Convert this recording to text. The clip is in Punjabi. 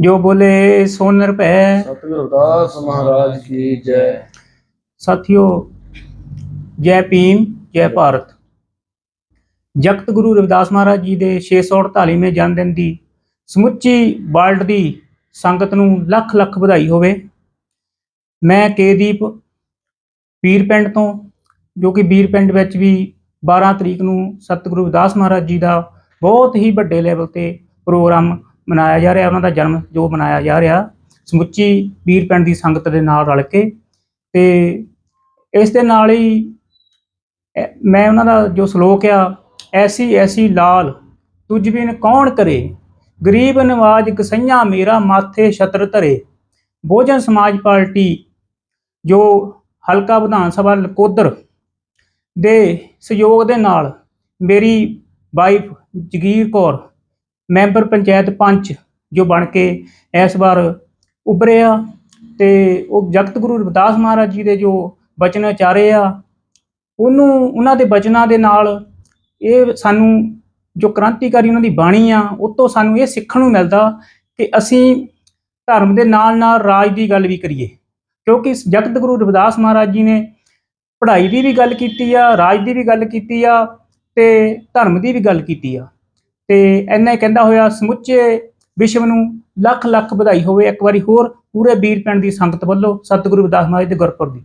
ਜੋ ਬੋਲੇ ਸੋ ਨਿਰਭੈ ਸਤਿਗੁਰੂ ਅਰਦਾਸ ਮਹਾਰਾਜ ਕੀ ਜੈ। ਸਾਥੀਓ ਜੈ ਭੀਮ ਜੈ ਭਾਰਤ। ਜਗਤ ਗੁਰੂ ਰਵਿਦਾਸ ਮਹਾਰਾਜ ਜੀ ਦੇ 648ਵੇਂ ਜਨਮ ਦਿਨ ਦੀ ਸਮੁੱਚੀ ਵਰਲਡ ਦੀ ਸੰਗਤ ਨੂੰ ਲੱਖ ਲੱਖ ਵਧਾਈ ਹੋਵੇ। ਮੈਂ ਕੇਦੀਪ ਵੀਰ ਪਿੰਡ ਤੋਂ ਜੋ ਕਿ ਵੀਰ ਪਿੰਡ ਵਿੱਚ ਵੀ 12 ਤਰੀਕ ਨੂੰ ਸਤਿਗੁਰੂ ਰਵਿਦਾਸ ਮਹਾਰਾਜ ਜੀ ਦਾ ਬਹੁਤ ਹੀ ਵੱਡੇ ਲੈਵਲ ਤੇ ਪ੍ਰੋਗਰਾਮ ਮਨਾਇਆ ਜਾ ਰਿਹਾ, ਉਹਨਾਂ ਦਾ ਜਨਮ ਜੋ ਮਨਾਇਆ ਜਾ ਰਿਹਾ, ਸਮੁੱਚੀ ਵੀਰ ਪਿੰਡ ਦੀ ਸੰਗਤ ਦੇ ਨਾਲ ਰਲ ਕੇ ਤੇ ਇਸ ਦੇ ਨਾਲ ਹੀ ਮੈਂ ਉਹਨਾਂ ਦਾ ਜੋ ਸ਼ਲੋਕ ਆ, ਐਸੀ ਐਸੀ ਲਾਲ, ਤੁਝ ਬਿਨ ਕੌਣ ਕਰੇ? ਗਰੀਬ ਨਵਾਜ ਕਸਈਆਂ ਮੇਰਾ ਮਾਥੇ ਛਤਰ ਧਰੇ। ਬਹੁਜਨ ਸਮਾਜ ਪਾਰਟੀ ਜੋ ਹਲਕਾ ਵਿਧਾਨ ਸਭਾ ਲਕੋਦਰ ਦੇ ਸਹਿਯੋਗ ਦੇ ਨਾਲ ਮੇਰੀ ਵਾਈਫ ਜਗੀਰ ਕੌਰ ਮੈਂਬਰ ਪੰਚਾਇਤ ਪੰਚ ਜੋ ਬਣ ਕੇ ਇਸ ਵਾਰ ਉੱਭਰੇ ਆ ਤੇ ਉਹ ਜਗਤ ਗੁਰੂ ਰਵਿਦਾਸ ਮਹਾਰਾਜ ਜੀ ਦੇ ਜੋ ਬਚਨ ਉਚਾਰੇ ਆ, ਉਹਨੂੰ, ਉਹਨਾਂ ਦੇ ਬਚਨਾਂ ਦੇ ਨਾਲ ਇਹ ਸਾਨੂੰ ਜੋ ਕ੍ਰਾਂਤੀਕਾਰੀ ਉਹਨਾਂ ਦੀ ਬਾਣੀ ਆ, ਉਹ ਤੋਂ ਸਾਨੂੰ ਇਹ ਸਿੱਖਣ ਨੂੰ ਮਿਲਦਾ ਕਿ ਅਸੀਂ ਧਰਮ ਦੇ ਨਾਲ ਨਾਲ ਰਾਜ ਦੀ ਗੱਲ ਵੀ ਕਰੀਏ। ਕਿਉਂਕਿ ਜਗਤ ਗੁਰੂ ਰਵਿਦਾਸ ਮਹਾਰਾਜ ਜੀ ਨੇ ਪੜ੍ਹਾਈ ਦੀ ਵੀ ਗੱਲ ਕੀਤੀ ਆ, ਰਾਜ ਦੀ ਵੀ ਗੱਲ ਕੀਤੀ ਆ ਤੇ ਧਰਮ ਦੀ ਵੀ ਗੱਲ ਕੀਤੀ ਆ। ਤੇ ਇੰਨਾ ਹੀ ਕਹਿੰਦਾ ਹੋਇਆ, ਸਮੁੱਚੇ ਵਿਸ਼ਵ ਨੂੰ ਲੱਖ ਲੱਖ ਵਧਾਈ ਹੋਵੇ। ਇੱਕ ਵਾਰੀ ਹੋਰ ਪੂਰੇ ਵੀਰ ਪਿੰਡ ਦੀ ਸੰਗਤ ਵੱਲੋਂ ਸਤਿਗੁਰੂ ਰਵਿਦਾਸ ਮਹਾਰਾਜ ਦੇ ਗੁਰਪੁਰਬ ਦੀ।